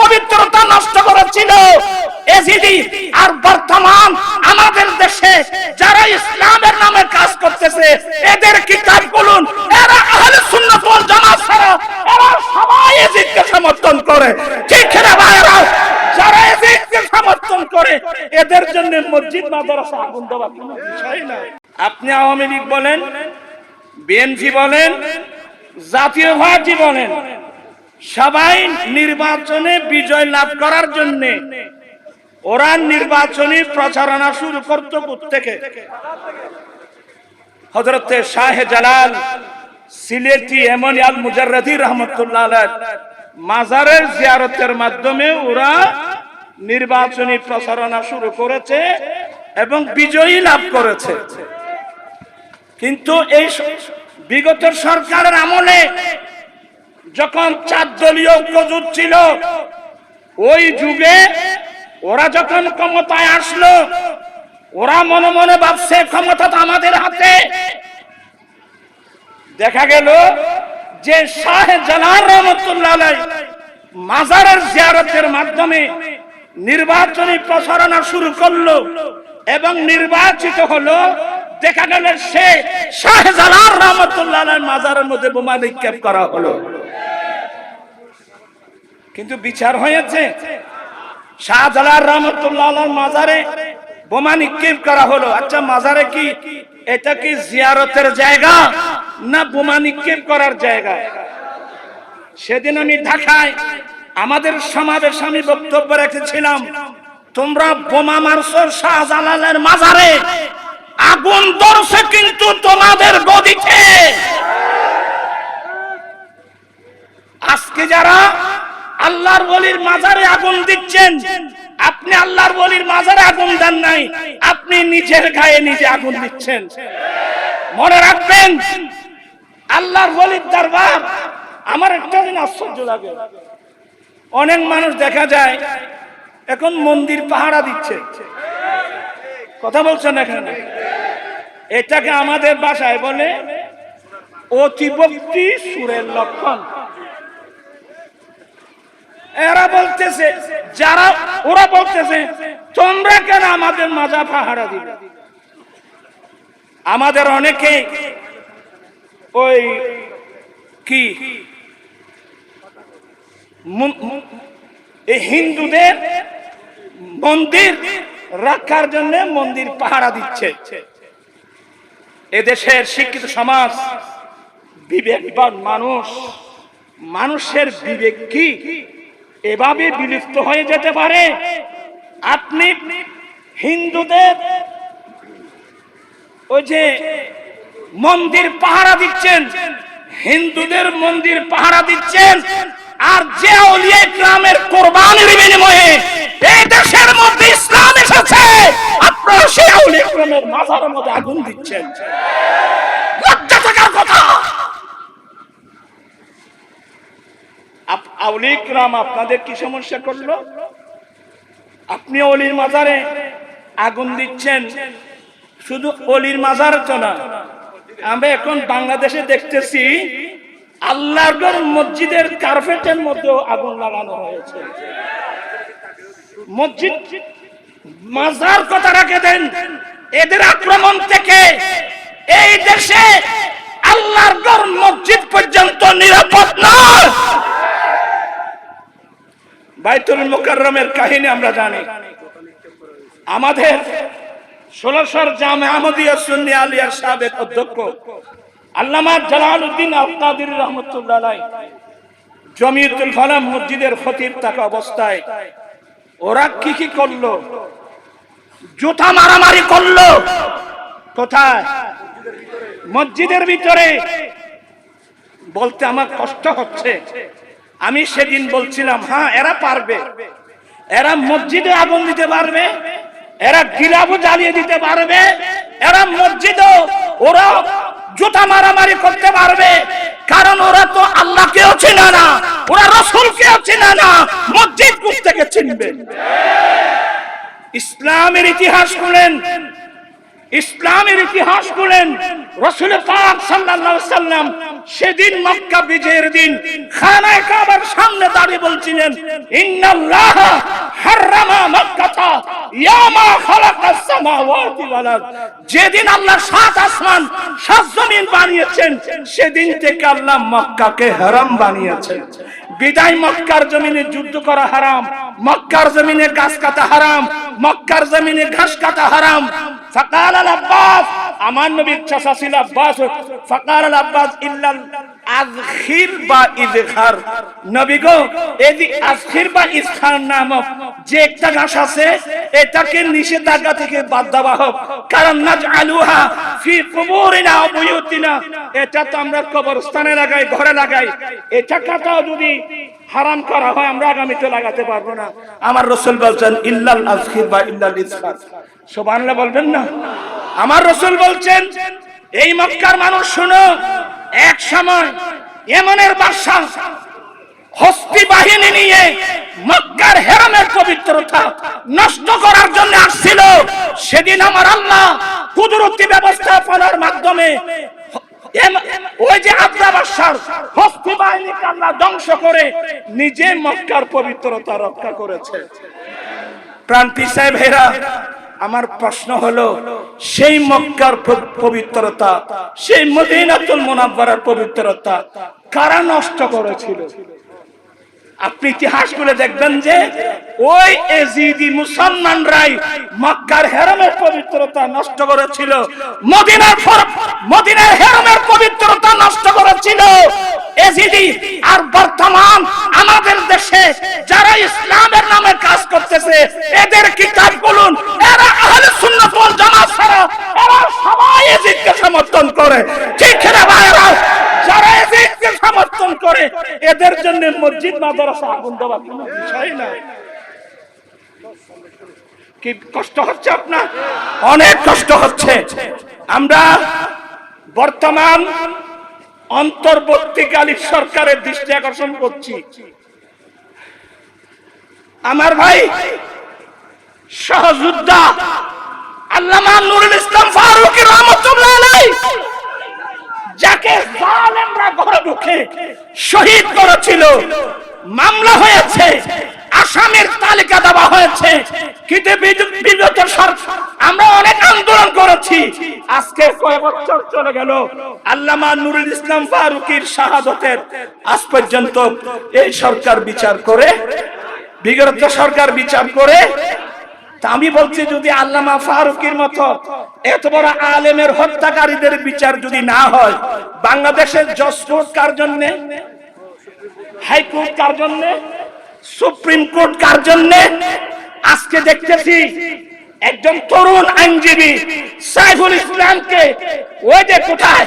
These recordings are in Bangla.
পবিত্রতা নষ্ট করেছিল আর বর্তমান আমাদের দেশে যারা ইসলামের নামে কাজ করতেছে এদের কিতাব বলুন এরা আহলে সুন্নাত ওয়াল জামাত ছাড়া এরা সবাই এজিদকে সমর্থন করে ঠিক না ভাইরা যারা এজিদকে সমর্থন করে এদের জন্য মসজিদ, মাদ্রাসা আগুন বিষয় না আপনি আওয়ামী লীগ বলেন, বিএনপি বলেন, জাতীয় পার্টি বলেন, সবাই নির্বাচনে বিজয় লাভ করার জন্য ওরা নির্বাচনী প্রচারণা শুরু করত থেকে হজরতে শাহ সিলেটি এমনি আল মুজাররদি রহমতুল্লাহ মাজারের জিয়ারতের মাধ্যমে ওরা নির্বাচনী প্রচারণা শুরু করেছে এবং বিজয়ী লাভ করেছে। কিন্তু এই বিগত সরকারের আমলে যখন চার দলীয় ঐক্যজোট ছিল, ওই যুগে ওরা যখন ক্ষমতায় আসলো, ওরা মনে মনে ভাবছে, ক্ষমতা তো আমাদের হাতে। দেখা গেল যে শাহ জালাল রহমতুল্লাহ মাজারের জিয়ারতের মাধ্যমে নির্বাচনী প্রচারণা শুরু করল এবং নির্বাচিত হলো, দেখা গেল সে শাহজালাল রহমতুল্লাহ মাজারের মধ্যে বোমা নিক্ষেপ করা হলো। কিন্তু বিচার হয়েছে, শাহজালাল রহমতুল্লাহ মাজারে বোমা নিক্ষেপ করা হলো। আচ্ছা মাজারে কি এটা কি জিয়ারতের জায়গা না বোমা নিক্ষেপ করার জায়গা? সেদিন আমি ঢাকায় আমাদের সমাবেশ আমি বক্তব্য রেখেছিলাম। তোমরা বোমা মারছো শাহজালালের মাজারে। আগুন ধরছে কিন্তু তোমাদের গদিতে। আজকে যারা আল্লাহর বলির মাজারে আগুন দিচ্ছেন, আপনি আল্লাহর বলির মাজারে আগুন দেন নাই, আপনি নিজের গায়ে নিজে আগুন দিচ্ছেন। মনে রাখবেন, আল্লাহর বলির দরবার, আমার একটা দিন আশ্চর্য লাগে। অনেক মানুষ দেখা যায়, এখন মন্দির পাহারা দিচ্ছে। কথা বলছেন এখানে? এটাকে আমাদের বাসায় বলে অতিভক্তি সুরের লক্ষণ। এরা বলতেছে, যারা, ওরা বলতেছে, তোমরা কেন আমাদের মাজা পাহারা দিবে আমাদের অনেকে ওই কি এই হিন্দুদের মন্দির রাখার জন্য মন্দির পাহারা দিচ্ছে। এদেশের শিক্ষিত সমাজ, বিবেকবান মানুষ, মানুষের বিবেক কি এভাবে বিলুপ্ত হয়ে যেতে পারে? আপনি হিন্দুদের ওই যে মন্দির পাহারা দিচ্ছেন, হিন্দুদের মন্দির পাহারা দিচ্ছেন আর যে অলিয়া গ্রামের কোরবানির বিনিময়ে এই দেশের মধ্যে ইসলাম এসেছে, আপনারা সেই অলিয়া গ্রামের মাথার মধ্যে আগুন দিচ্ছেন। লজ্জা থাকার কথা। আপনাদের কি সমস্যা করল? আপনি অলির মাজারে আগুন দিচ্ছেন। শুধু অলির মাজার তো না এখন বাংলাদেশে দেখতেছি আল্লাহর মসজিদের কার্পেটের মধ্যেও আগুন লাগানো হয়েছে। মসজিদ, মাজার কথা রাখে দেন। এদের আক্রমণ থেকে এই দেশে আল্লাহর মসজিদ পর্যন্ত নিরাপদ নয়। বাইতুল মুকাররমের কাহিনী আমরা জানি। আমাদের ষোলশর জামে আহমদিয়া সুন্নি আলিয়ার সাবেক অধ্যক্ষ আল্লামা জালাল উদ্দিন আফতাদির রহমতুল্লাহ আলাই ফালাম মসজিদের খতিব থাকা অবস্থায় ওরা কি কি করল? জুতা মারামারি করল। কোথায়? মসজিদের ভিতরে। বলতে আমার কষ্ট হচ্ছে। আমি সেদিন বলছিলাম হ্যাঁ এরা পারবে। এরা মসজিদে আগুন দিতে পারবে। এরা গিলাবও জ্বালিয়ে দিতে পারবে। এরা মসজিদও ওরা জুতা মারামারি করতে পারবে। কারণ ওরা তো আল্লাহকেও চেনে না, ওরা রসুলকেও চেনে না, মসজিদ থেকে চিনবে? ইসলামের ইতিহাস খুলেন, ইসলামের ইতিহাস খুলেন, রসুল পাক সাল্লাল্লাহু সাল্লাম সেদিন মক্কা বিজয়ের দিন খানায় কাবার সামনে দাঁড়িয়ে বলছিলেন, ইন্নাল্লাহ যেদিন আল্লাহ সাত আসমান, সাত জমিন বানিয়েছেন, সেদিন থেকে আল্লাহ মক্কাকে হারাম বানিয়েছেন। বিদায় মক্কার জমিনে যুদ্ধ করা হারাম, মক্কার জমিনে গাছ কাটা হারাম, মক্কার জমিনে ঘাস কাটা হারাম। ফাকাল আল আব্বাস, আমার নবীর চাচা ছিল আব্বাস। ফাকাল আল আব্বাস, ইল্লাল আজখির বা বা যে একটা আছে, এটাকে নিষেধাজ্ঞা থেকে বাদ দেওয়া হোক। কারণ এটা তো আমরা কবরস্থানে লাগাই, ঘরে লাগাই। এটা কাটাও যদি হারাম করা হয়, আমরা আগামীতে লাগাতে পারব না। আমার রসুল বলছেন, ইল্লাল বা ইল্লাল ইজখার। সুবহানাল্লাহ বলবেন না? আমার রসুল বলছেন, এই মক্কার মানুষ, শুনো এক সময় এমনের বাদশা হস্তি বাহিনী নিয়ে মক্কার হেরামের পবিত্রতা নষ্ট করার জন্য আসছিল। সেদিন আমার আল্লাহ কুদরতি ব্যবস্থাপনার মাধ্যমে ওই যে আব্দা বাদশার হস্তি ধ্বংস করে নিজে মক্কার পবিত্রতা রক্ষা করেছে। প্রান্তি সাহেব হেরা আমার প্রশ্ন হলো, সেই মক্কার পবিত্রতা, সেই মদিনাতুল মুনাব্বারার পবিত্রতা কারা নষ্ট করেছিল? আপনি ইতিহাস করে দেখবেন যে ওই এজিদি মুসলমানরাই মক্কার হেরামের পবিত্রতা নষ্ট করেছিল, মদিনার মদিনার হেরামের পবিত্রতা নষ্ট করেছিল। এজিদি আর বর্তমান আমাদের দেশে যারা ইসলামের নামে কাজ করতেছে, এদের কিতাব বলুন, এরা আহলে সুন্নাত ওয়াল জামাত ছাড়া এরা সবাই এজিদকে সমর্থন করে। ঠিক না ভাইরা যারা এজিদকে সমর্থন করে, এদের জন্য মসজিদ, মাদ্রাসা আগুন দেওয়া কোনো বিষয় না কি কষ্ট হচ্ছে আপনার? অনেক কষ্ট হচ্ছে। আমরা বর্তমান অন্তর্বর্তীকালী সরকারের দৃষ্টি আকর্ষণ করছি। আমার ভাই সহযোদ্ধা আল্লামা নুরুল ইসলাম ফারুকী রহমতুল্লাহ যাকে জালেমরা ঘরে ঢুকে শহীদ করেছিল, মামলা হয়েছে। আসামের তালিকা দেওয়া হয়েছে। কিন্তু সরকার আমরা অনেক আন্দোলন করেছি। আজকে কয় বছর চলে গেল। আল্লামা নুরুল ইসলাম ফারুকির শাহাদতের আজ পর্যন্ত এই সরকার বিচার করে, বিগত সরকার বিচার করে আমি বলছি যদি আল্লামা ফারুকের মতো এত বড় আলেমের হত্যাকারীদের বিচার যদি না হয়, বাংলাদেশের জজ কার জন্য? হাইকোর্ট কার জন্য? সুপ্রিম কোর্ট কার জন্য? আজকে দেখতেছি একজন তরুণ আইনজীবী সাইফুল ইসলামকে ওই যে কোথায়?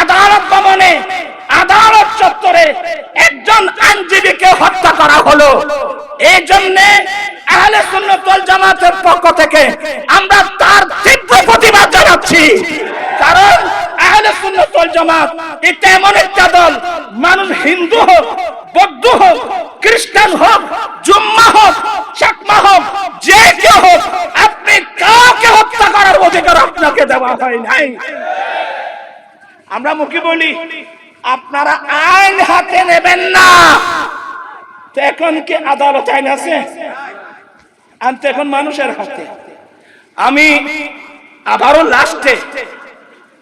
আদালত ভবনে, আদালত চত্বরে একজন আইনজীবীকে হত্যা করা হলো। এই জন্য আহলে সুন্নাত ওয়াল জামাতের পক্ষ থেকে আমরা তার তীব্র প্রতিবাদ জানাচ্ছি। কারণ আহলে সুন্নাত ওয়াল জামাত, এটা এমন একটা দল, মানুষ হিন্দু হোক বৌদ্ধ হোক, খ্রিস্টান হোক, জুম্মা হোক চাকমা হোক, যে কেউ হোক, আপনি কাউকে হত্যা করার অধিকার আপনাকে দেওয়া হয় নাই। আমরা মুখে বলি, আপনারা আইন হাতে নেবেন না। তো এখন কি আদালত আইন আছে? আইন তো এখন মানুষের হাতে। আমি আবারও লাস্টে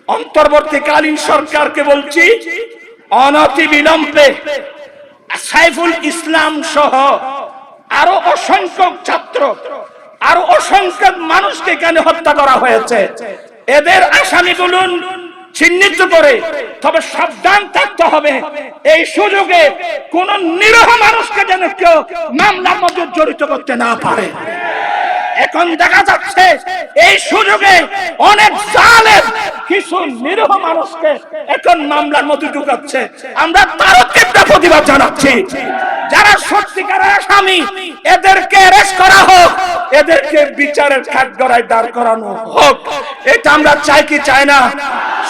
অন্তর্বর্তীকালীন সরকারকে বলছি অনতি বিলম্বে সাইফুল ইসলাম সহ আরও অসংখ্য ছাত্র, আরও অসংখ্য মানুষকে কেন হত্যা করা হয়েছে। এদের আসামি বলুন চিহ্নিত করে, তবে সাবধান থাকতে হবে। এই সুযোগে কোন নিরহ মানুষকে যেন কেউ মামলার মধ্যে জড়িত করতে না পারে। এখন দেখা যাচ্ছে, এই সুযোগে অনেক জালেম, কিছু নিরহ মানুষকে এখন মামলার মধ্যে ঢুকাচ্ছে। আমরা তারও তীব্র প্রতিবাদ জানাচ্ছি। যারা সত্যিকার আসামি এদেরকে অ্যারেস্ট করা হোক, এদেরকে বিচারের কাঠগড়ায় দাঁড় করানো হোক। এটা আমরা চাই কি চাই না?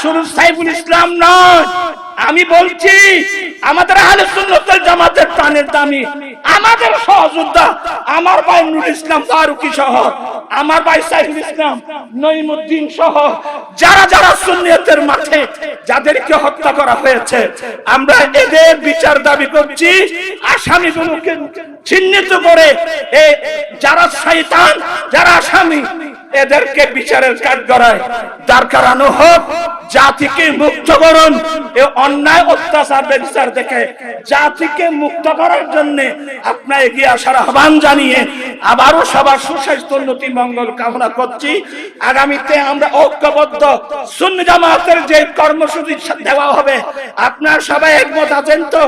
শুধু সাইফুল ইসলাম নয় আমি বলছি, আমাদের আহলে সুন্নতুল জামাতের প্রাণের দামি, আমাদের সহযোদ্ধা, আমার ভাই নুরুল ইসলাম ফারুকি সহ, আমার ভাই সাইফুল ইসলাম নইমুদ্দিন সহ, যারা যারা সুন্নিয়তের মাঠে যাদেরকে হত্যা করা হয়েছে, আমরা এদের বিচার দাবি করছি, আসামিগুলোকে চিহ্নিত করে যারা শয়তান, যারা আসামি এদেরকে বিচারের করায় দাঁড় করানো হোক, জাতিকে মুক্ত করুন। এ অন্যায় অত্যাচার বিচার দেখে জাতিকে মুক্ত করার জন্য আপনার এগিয়ে আসার আহ্বান জানিয়ে আবারও সবার সুস্বাস্থ্য উন্নতি মঙ্গল কামনা করছি। আগামীতে আমরা ঐক্যবদ্ধ সুন্নি জামাতের যে কর্মসূচি দেওয়া হবে, আপনার সবাই একমত আছেন তো?